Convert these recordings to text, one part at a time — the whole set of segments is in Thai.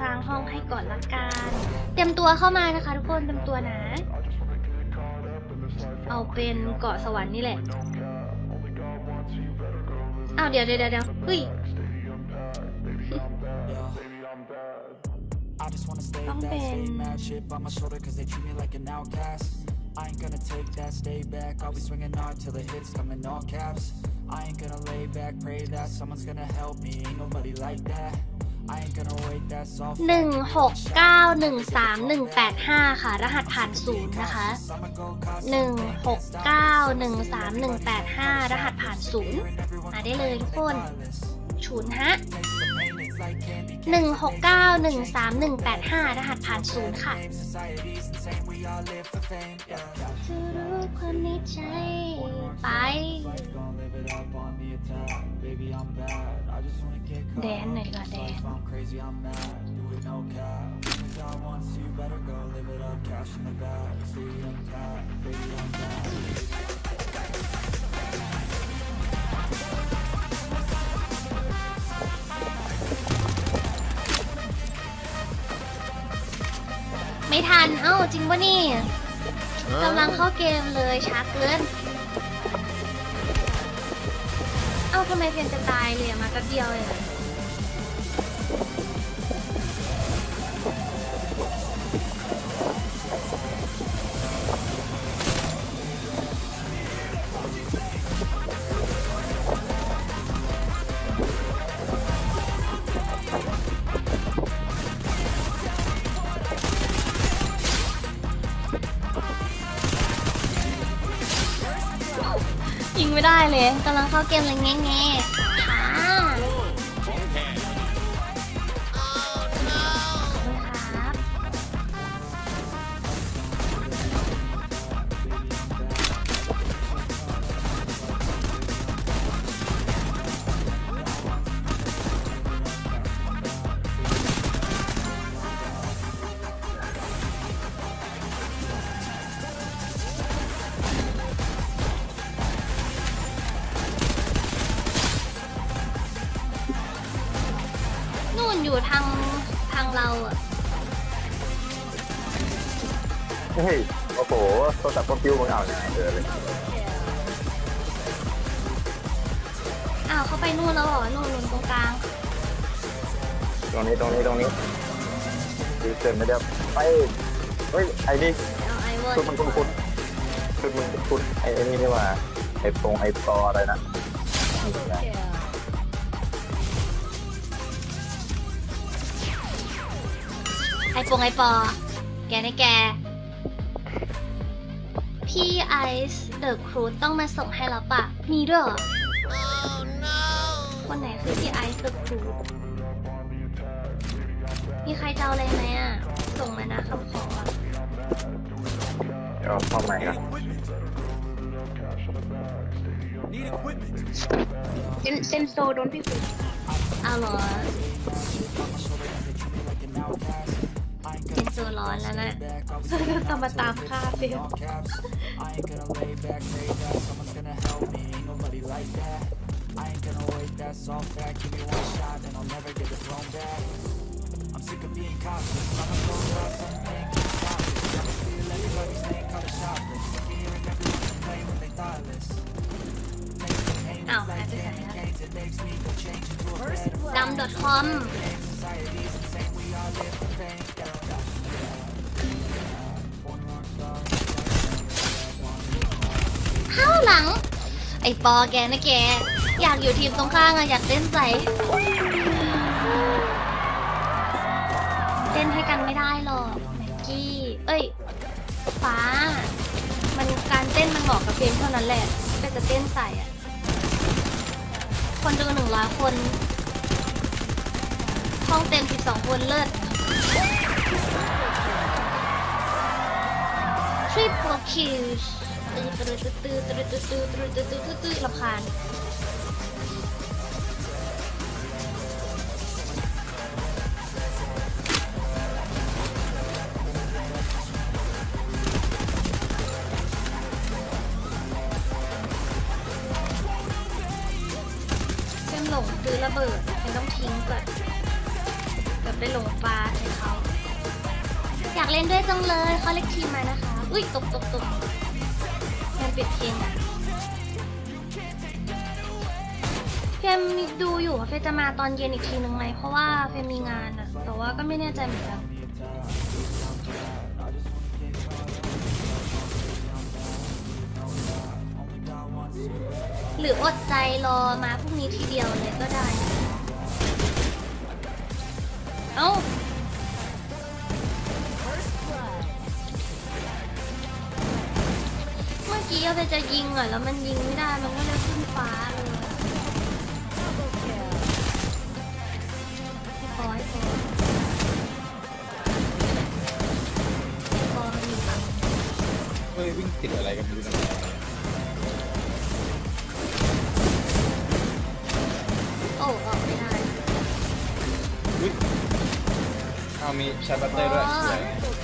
สร้างห้องให้ก่อนละกัน เตรียมตัวเข้ามานะคะทุกคนเตรียมตัวนะ เอาเป็นเกาะสวรรค์นี่แหละอ้าวเดี๋ยวเดี๋ยวเดี๋ยวเฮ้ย I just wanna stay ต้อง back, เป็น stay mad shit on my shoulder cause they treat me like an outcast. I ain't gonna take that, stay back. I'll be swinging hard till the hits come in all caps. I ain't gonna lay back, pray that someone's gonna help me. Ain't nobody like that. หนึ่งหกเก้าหนึ่งสามหนึ่งแปดห้าค่ะ รหัสผ่านศูนย์นะคะหนึ่งหกเก้าหนึ่งสามหนึ่งแปดห้ารหัสผ่านศูนย์มาได้เลยทุกคนศูนฮะ หนึ่งหกเก้าหนึ่งสามหนึ่งแปดห้ารหัสผ่านศูนย์ค่ะจะรู้ความในใจไปแดนหน่อยดีกว่าแดน ทัน เอ้าจริงปะนี่กำลังเข้าเกมเลยช้าเกิน เอ้าทำไมเพียงจะตายเลยอะมาแป๊บเดียวเลยอะ ยิงไม่ได้เลยกำลังเข้าเกมเลยแง่แง่ๆ อยู่ทางทางเราอะเฮ้ยโอ้โหโทรศัพท์ก็ฟิวมึงเอาเนี่ยเจอเลยอ้าวเขาไปนู่นแล้วเหรอนู่นนู่นตรงกลางตรงนี้ตรงนี้ตรงนี้ดีเกินไม่ได้ไปเฮ้ยไอ้นี่เอาไอเวอร์ชุดมันคุ้นคุ้นชุดมันคุ้นไอ้ไอ้นี่นี่ว่าไอ้ปงไอ้ปออะไรนะนี่แหล ไอปงไอปอ แกนี่แก พี่ไอซ์เดอะครูต้องมาส่งให้เราปะมีด้วยเหรอ คนไหนคือพี่ไอซ์เดอะครูมีใครจะเอาอะไรไหมอะ ส่งมานะคำขออะเดี๋ยวเข้าใหม่นะเซนเซนโซโดนพี่ฝึกเอาเหรอ กินโซร้อนแล้วนะต้องมาตามค่าเดิมอ้าวหายไปไหนอะดำ .com ไอปอแกนะแก อยากอยู่ทีมตรงข้างอะอยากเต้นใส่เต้นให้กันไม่ได้หรอกแม็กกี้ เอ้ย ฟ้า มันการเต้นมันเหมาะกับเพลงเท่านั้นแหละก็จะเต้นใส่อะคนดูหนึ่งร้อยคนห้องเต็มสิบสองคนเลิศ Triple kills ตื้อตื้อตื้อตื้อตื้อตื้อตื้อตื้อตื้อตื้อตื้อรำคาญเส้นหลงซื้อระเบิดเป็นต้องทิ้งก่อนจะไปไปหลงปลาใส่เขาอยากเล่นด้วยจังเลยเขาเล็กทีมมานะคะ อุ้ยตกตกตก ปิดเพลงอะเฟมดูอยู่ว่าเฟมจะมาตอนเย็นอีกทีนึงไหมเพราะว่าเฟมมีงานอะแต่ว่าก็ไม่แน่ใจเหมือนกันหรืออดใจรอมาพรุ่งนี้ทีเดียวเลยก็ได้ เอ้า กี้เอาไปจะยิงอะแล้วมันยิงไม่ได้มันก็เลยขึ้นฟ้าเลยพี่ปอยปอยพี่ปอยมันอยู่ฝั่งเฮ้ยวิ่งติดอะไรกันไม่รู้นะโอ้ออกไม่ได้อุ๊ยเอามีชาร์บัตเตอร์ด้วยสวยเอ้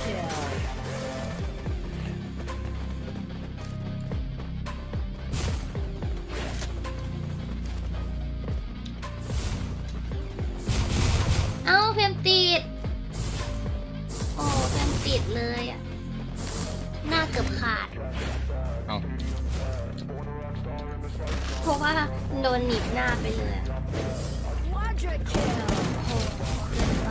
เพมติด โอ้เพมติดเลยอะหน้าเกือบขาด เอาเพราะว่าโดนหนีบหน้าไปเลยอะโอ้โหเกินไป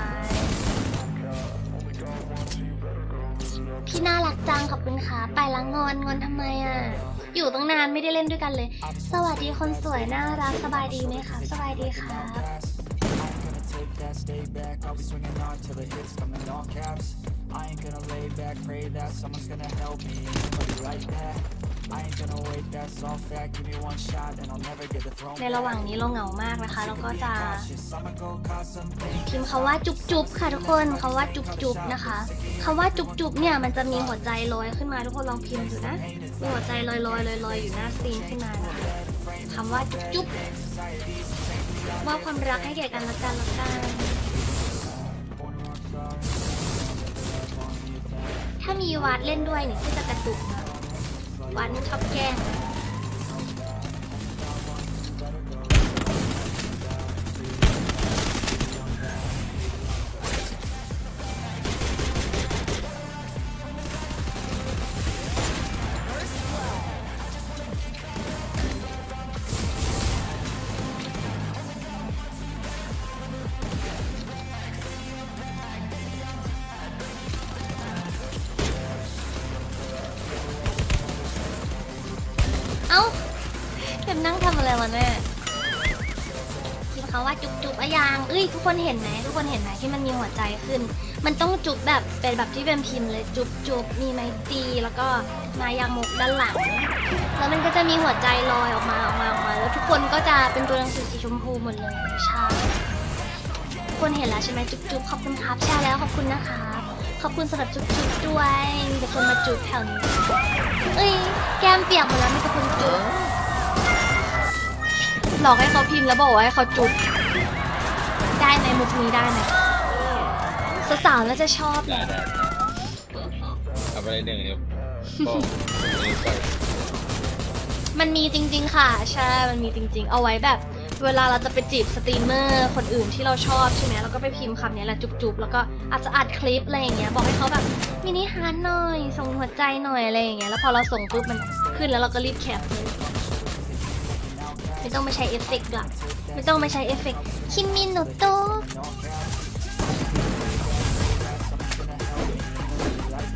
พี่น่ารักจังขอบคุณค่ะ ไปละงอนงอนทำไมอะ อยู่ตั้งนานไม่ได้เล่นด้วยกันเลย สวัสดีคนสวยน่ารักสบายดีไหมคะสบายดีครับ take that, stay back. I'll be swinging hard till the hits come in all caps. I ain't gonna lay back, pray that someone's gonna help me. Nobody like that. I ain't gonna wait, that's all fact. Give me one shot and I'll never get the throne ในระหว่างนี้เราเหงามากนะคะ เราก็จะ cautious. I'ma go cause some things. พิมพ์คาว่าจุบจุบค่ะทุกคนคาว่าจุบจุบนะคะคาว่าจุบจุบเนี่ยมันจะมีหัวใจลอยขึ้นมาทุกคนลองพิมพ์ดูนะมีหัวใจลอยลอยลอยลอยอยู่หน้าสตรีมขึ้นมานะคะคำว่าจุบจุบ มอบความรักให้แก่กันละกันละกันถ้ามีวาดเล่นด้วยเนี่ยก็จะกระตุกนะวาดมันชอบแกล้ง ยางเอ้ยทุกคนเห็นไหมทุกคนเห็นไหมที่มันมีหัวใจขึ้น มันต้องจุบแบบเป็นแบบที่เป็นพิมพ์เลยจุบจุบมีไม้ตีแล้วก็มายางมกด้านหลัง แล้วมันก็จะมีหัวใจลอยออกมาออกมาออกมา แล้วทุกคนก็จะเป็นตัวหนังสือสีชมพูหมดเลยใช่ทุกคนเห็นแล้วใช่ไหมจุบจุบขอบคุณครับใช่แล้วขอบคุณนะคะขอบคุณสำหรับจุบจุบด้วยมีแต่คนมาจุบแถวนี้เอ้ยแก้มเปียกหมดแล้วมีแต่คนจุบหลอกให้เขาพิมพ์แล้วบอกว่าให้เขาจุ๊บ ได้ไหมมุกนี้ได้ไหมสาวๆน่าจะชอบได้ได้เอาไปเลยหนึ่งเดี๋ยวก็นี่ไปมันมีจริง ๆ ค่ะ ใช่ มันมีจริง ๆ เอาไว้แบบ เวลาเราจะไปจีบสตรีมเมอร์คนอื่นที่เราชอบใช่ไหมเราก็ไปพิมพ์คำนี้แหละจุ๊บๆ แล้วก็อาจจะอัดคลิปอะไรอย่างเงี้ย บอกให้เขาแบบมินิฮาร์ดหน่อย ส่งหัวใจหน่อยอะไรอย่างเงี้ย แล้วพอเราส่งปุ๊บมันขึ้นแล้วเราก็รีบแคปเลยไม่ต้องมาใช้เอฟเฟกต์หรอก ไม่ต้องมาใช้เอฟเฟกต์คิมิโนโต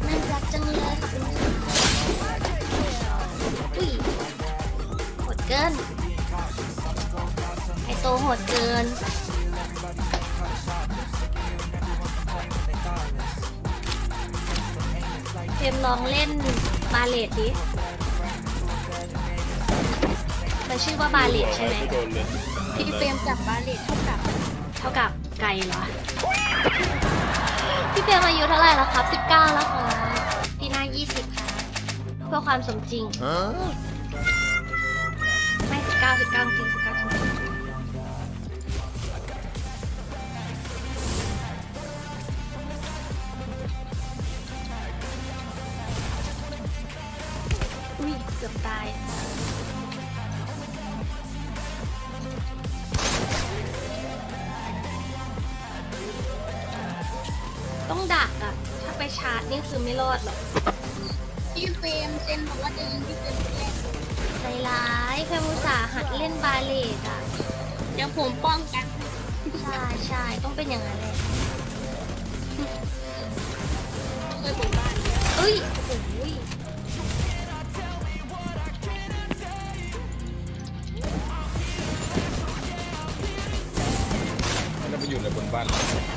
น่ารักจังเลยขอบคุณอุ้ยโหดเกิน ไอโตโหดเกินเทมลองเล่นบาเลตดิมันชื่อว่าบาเลตใช่ไหม พี่เฟรมจับบาเลตเท่ากับเท่ากับไก่เหรอ พี่เปียมอายุเท่าไหร่แล้วครับ 19 แล้วค่ะปีหน้า 20 ค่ะ เพื่อความสมจริง ไม่ 19 19จริง19จริง ต้องดักอะถ้าไปชาร์จนี่คือไม่รอดหรอกพี่เฟรมเซนบอกว่าจะยิงพี่เฟรมคนแรกใจร้ายเฟรมอุตส่าห์หัดเล่นบาเลตอะเดี๋ยวผมป้องกันใช่ใช่ต้องเป็นอย่างนั้นแหละเคยผมบ้านเอ้ยโอ้ยมันจะไปอยู่ในบนบ้านเรา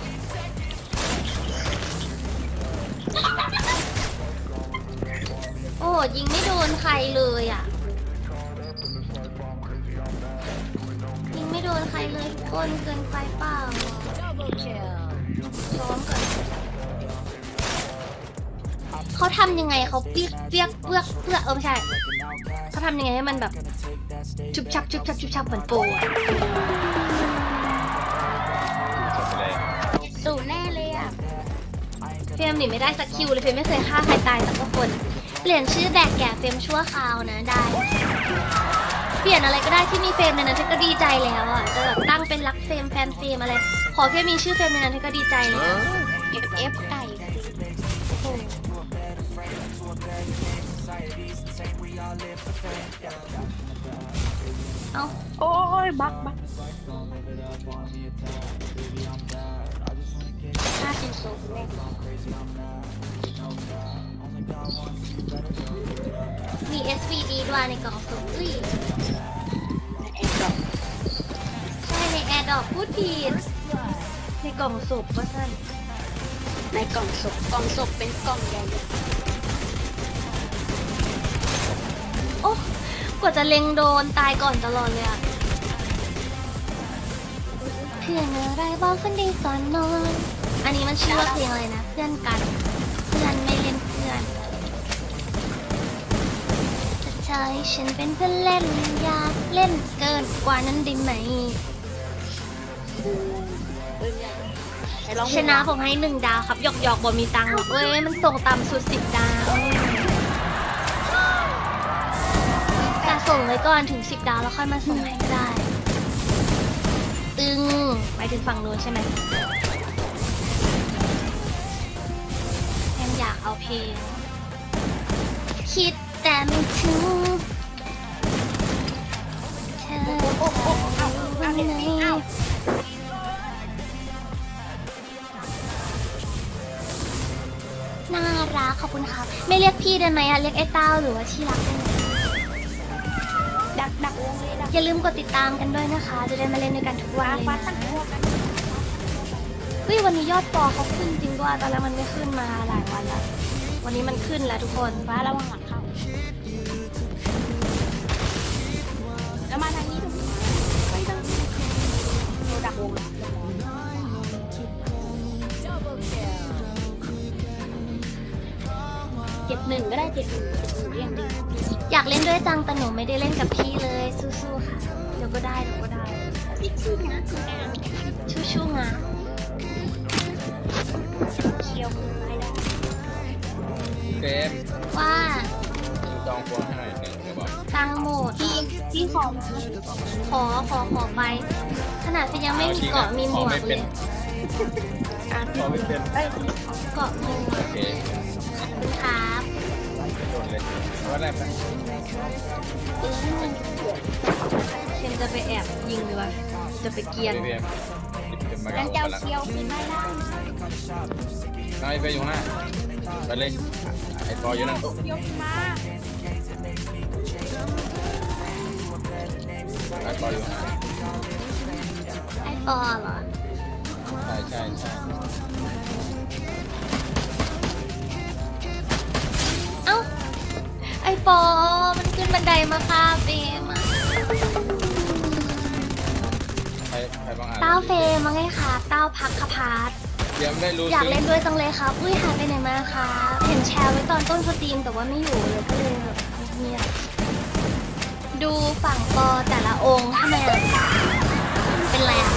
ยิงไม่โดนใครเลยอะยิงไม่โดนใครเลยทุกคนเกินไปเปล่าซ้อมก่อนเขาทำยังไงเขาเปียกเปียกเปือกเปือกเออไม่ใช่เขาทำยังไงให้มันแบบชุบชับชุบชับชุบชับเหมือนโปรอะจบไปเลยสูแน่เลยอะเฟรมหนีไม่ได้สักคิวเลยเฟรมไม่เคยฆ่าใครตายสักคน เปลี่ยนชื่อแบกแก่เฟรมชั่วคราวนะได้ เปลี่ยนอะไรก็ได้ที่มีเฟรมในนั้นเธอก็ดีใจแล้วอะจะแบบตั้งเป็นรักเฟรมแฟนเฟรมอะไร ขอแค่มีชื่อเฟรมในนั้นเธอก็ดีใจแล้วเอฟเอฟไก่เอาโอ้ยบักบักฆ่าเป็นโซนแรก มี SVD ด้วยในกล่องสุ่มอุ้ยแอนดอใช่ในแอร์ดอกพูดผิดในกล่องสุ่มว่าสั้นในกล่องศพกล่องศพเป็นกล่องใหญ่โอ้กว่าจะเล็งโดนตายก่อนตลอดเลยอะเพื่อนอะไรบอกฝันดีก่อนนอน อันนี้มันชื่อว่าเพลงอะไรนะ เพื่อนกัน จะใช้ฉันเป็นเพื่อนเล่นอยากเล่นเกินกว่านั้นได้ไหม ชนะผมให้หนึ่งดาวครับหยอกหยอกๆบ่มีตังค์หรอกเว้ยมันส่งต่ำสุดสิบดาวแต่ส่งไว้ก่อนถึงสิบดาวแล้วค่อยมาส่งให้ก็ได้ ตึงไปถึงฝั่งนู้นใช่ไหมแอมอยากเอาเพลงคิด แต่ไม่ถึงเธอจะวันไหนน่ารักขอบคุณครับ ไม่เรียกพี่ได้ไหมอะเรียกไอ้เต้าหรือว่าที่รักได้ไหมดักดักวงเลยดักอย่าลืมกดติดตามกันด้วยนะคะ จะได้มาเล่นด้วยกันทุกวันเลยฟ้านะตั้งตัวกันเฮ้ยวันนี้ยอดฟอเขาขึ้นจริงด้วยตอนแรกมันไม่ขึ้นมาหลายวันแล้ววันนี้มันขึ้นแล้วทุกคนฟ้าระวังหลัง ด้วยจังแต่หนูไม่ได้เล่นกับพี่เลยสู้ๆค่ะเดี๋ยวก็ได้เดี๋ยวก็ได้ซิกซี่นะคือกลางชู้ๆงาเคียวมือไม่ได้เฟมว่าจองพวงให้หน่อยหนึ่งเดี๋ยวบอกตังโหมดพี่พี่ขอมาขอขอขอไป ขนาดที่ยังไม่มีเกาะมีหมวกเลยอะขอไม่เป็นเอ้ยเกาะหมวกโอเคขอบคุณครับ โดนเลยว่าอะไรไปเชนจะไปแอบยิงดีกว่าจะไปเกียนเฟมเป็นมางั้เก่านเจ้าพลังเคียวคือไม่ได้น้อยไปอยู่ข้างหน้าไปเลยไอ้ปออยู่นั่นเคียวคือมาไอ้ปออยู่ข้างหน้าไอปอเหรอใช่ใช่ใช่เอ้ ปอ มันขึ้นบันไดมาฆ่าเฟรมอะใครใครบ้างอะเต้าเฟรมมาไงคะเต้าพักคพาร์ทเดี๋ยวไม่ได้รู้อยากสิเล่นด้วยจังเลยครับ อุ้ยหายไปไหนมาคะเห็นแชร์ไว้ตอนต้นสตรีมแต่ว่าไม่อยู่เลยก็เลยแบบเงียบๆดูฝั่งปอแต่ละองค์ทำไมอะเป็นไรอะ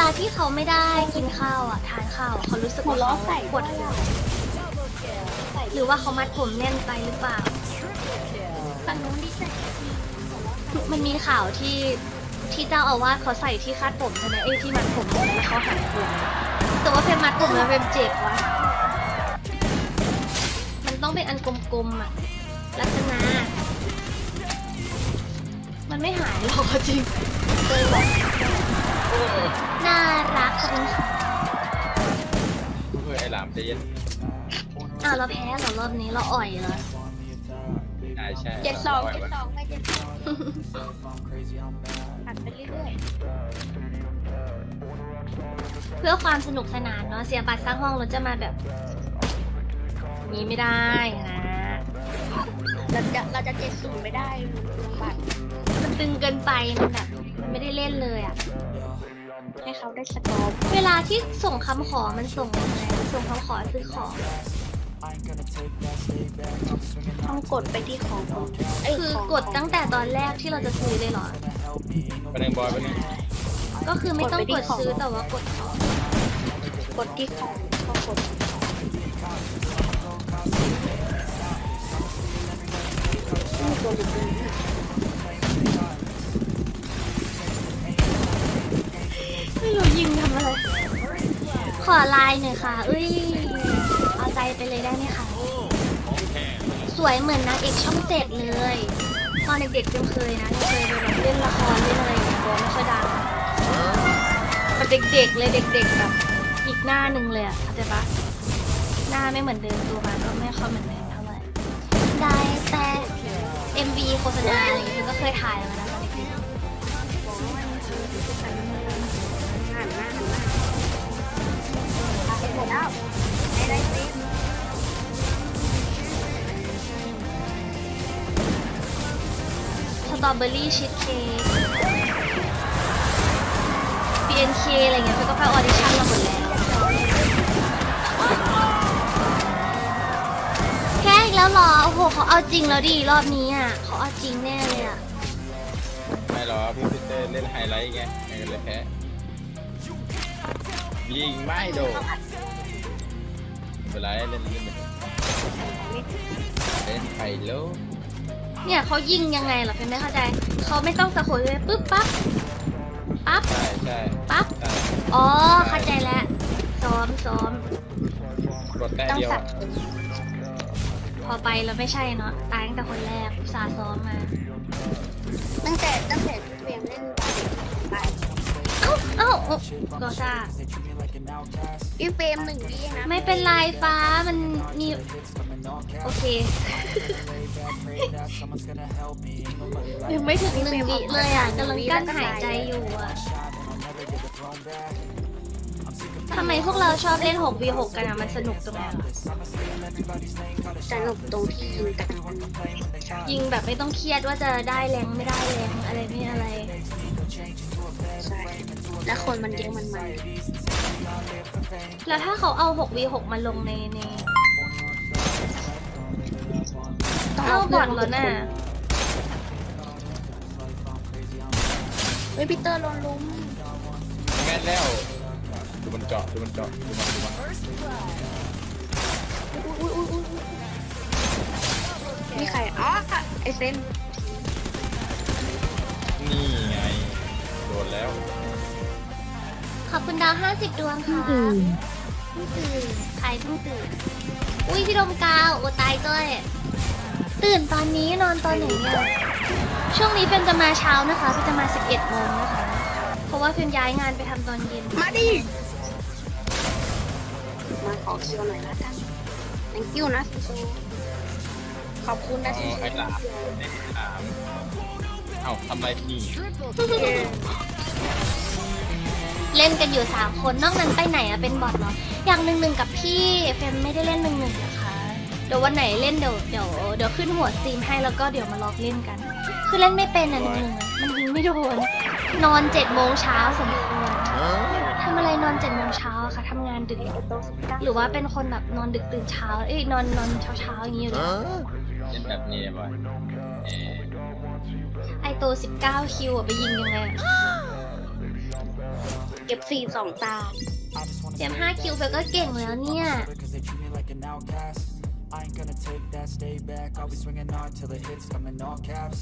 ลาที่เขาไม่ได้กินข้าวอะทานข้าวอะเขารู้สึกหัวว่าล้อเขาใส่ปวดหัวหรือว่าเขามัดผมแน่นไปหรือเปล่าฝั่งนู้นดิใส่มันมีข่าวที่ที่เจ้าอาวาสเขาใส่ที่คาดผมใช่ไหมเอ้ยที่มัดผมใช่ไหมแล้วเขาหันผมแต่ว่าเฟรมมัดผมแล้วเฟรมเจ็บวะมันต้องเป็นอันกลมๆอะลักษณะมันไม่หายหรอกจริงเลยบอก น่ารักขอบคุณค่ะเพื่อไอ้หลามใจเย็นอ้าวเราแพ้เหรอรอบนี้เราอ่อยเหรอใช่ใช่เจ็ดสองเจ็ดสองไปเจ็ดสองหันไปเรื่อยเพื่อความสนุกสนานเนาะเสียบัตรสร้างห้องเราจะมาแบบนี้ไม่ได้นะ เราจะเราจะเจ็ดศูนย์ไม่ได้ลงบัตรมันตึงเกินไปมันแบบมันไม่ได้เล่นเลยอะ ให้เขาได้สกอร์เวลาที่ส่งคำขอมันส่งยังไงส่งคำขอซื้อของต้องกดไปที่ของผมเยคือของกดตั้งแต่ตอนแรกที่เราจะซื้อเลยเหรอ ไปหนึ่งบอยไปหนึ่งก็คือไม่ต้องกดซื้อแต่ว่ากดขอกดที่ของก็กดนี่ตัวห ขอลน์หน่อยค่ะเอ้ย เอาใจไปเลยได้ไหมคะ สวยเหมือนนางเอกช่องเจ็ดเลย ตอนเด็กๆยังเคยนะยังเคยไปแบบเล่นละครเล่นอะไรอย่างเงี้ยตัวไม่ค่อยดังแต่เด็กๆเลยเด็กๆแบบอีกหน้าหนึ่งเลยอะเข้าใจปะหน้าไม่เหมือนเดิมตัวมาก็ไม่ค่อยเหมือนเดิมเท่าไหร่ได้แต่ MV โฆษณาอะไรอย่างเงี้ยก็เคยถ่ายมานะ หมดแล้วไม่ได้ซิๆสตรอเบอรี่ชีสเค้ก BNK อะไรเงี้ยเธอก็ไปออดิชั่นมาหมดแล้ว แค่อีกแล้วเหรอ โอ้โหเขาเอาจริงแล้วดิรอบนี้อะเขาเอาจริงแน่เลยอะ ไม่หรอพี่พีเตอร์เล่นไฮไลท์ไงไงก็เลยแพ้ยิงไม่โดน เป็นไรเล่นเล่นเล่นไฮโลเนี่ยเขายิงยังไงเหรอเป็นไม่เข้าใจเขาไม่ต้องสะโขยเลยปุ๊บปั๊บปั๊บใช่ใช่ปั๊บใช่อ๋อเข้าใจแล้วซ้อมซ้อมกดแต่ต้องเดียวสัอะพอไปแล้วไม่ใช่เนาะตายตั้งแต่คนแรกอุตสาห์ซ้อมมาตั้งแต่ตั้งแต่เตรียมเล่นบาสไปเอ้าเอ้าโอ้กอซ่า พี่เฟรมหนึ่งวินะไม่เป็นไรฟ้ามันมี โอเค ยังไม่ถึงหนึ่งวิเลยอะกำลังกั้นหายใจอยู่อะทำไมพวกเราชอบเล่น 6v6 กันอะ มันสนุกตรงไหนเหรอสนุกตรงที่ยิงกันยิงแบบไม่ต้องเครียดว่าจะได้แรงไม่ได้แรงอะไรไม่อะไรใช่ แล้วคนมันเยอะมันมันแล้วถ้าเขาเอา 6v6 มาลงในในต้องเอาเอาบอดแล้วน่ะเฮ้ยพีเตอร์โดนลุมแม่นแล้ว ดูมันเจาะ ดูมันเจาะ ดูมันดูมันอุ้ยอุ้ยอุ้ยอุ้ยมีใครอ๋อไอเซนนี่ไง โดนแล้วข อบคุณดาว50 ดวงค่ะเพิ่งตื่นใครเพิ่งตื่น อุ้ยพี่ดมกาวโอตายก้อยตื่นตอนนี้นอนตอนไหนเนี่ยช่วงนี้เฟรมจะมาเช้านะคะเฟรมจะมา 11โมงนะคะ เพราะว่าเฟรมย้ายงานไปทำตอนเย็น มาดิ มาขอคิวหน่อยละกัน thank you นะซูขอบคุณนะอ๋ที่อไอ้หลามไอ้หลามเอ้าทำไรนี่ เล่นกันอยู่ 3 คนนอกนั้นไปไหนอะเป็นบอทเหรออย่างหนึ่งหนึ่งกับพี่เฟรมไม่ได้เล่นหนึ่งหนึ่งนะคะเดี๋ยววันไหนเล่นเดี๋ยวเดี๋ยวเดี๋ยวขึ้นหัวสตรีมให้แล้วก็เดี๋ยวมาล็อกเล่นกัน คือเล่นไม่เป็นอะหนึ่งหนึ่งอะมันยิงไม่โดนนอนเจ็ดโมงเช้าสมควรทำอะไรนอนเจ็ดโมงเช้าอะคะทำงานดึกเหรอหรือว่าเป็นคนแบบนอนดึกตื่นเช้าเอ้ยนอนนอนเช้าเช้าๆอย่างนี้อยู่เลยเล่นแบบนี้บ่อยเออไอโต19คิวอะไปยิงยังไงอะ เก็บสี่สองตาเตรียม5คิวเฟลก็เก่งแล้วเนี่ย Cause they treat me like an outcast I ain't gonna take that, stay back I'll be swinging hard till the hits come in all caps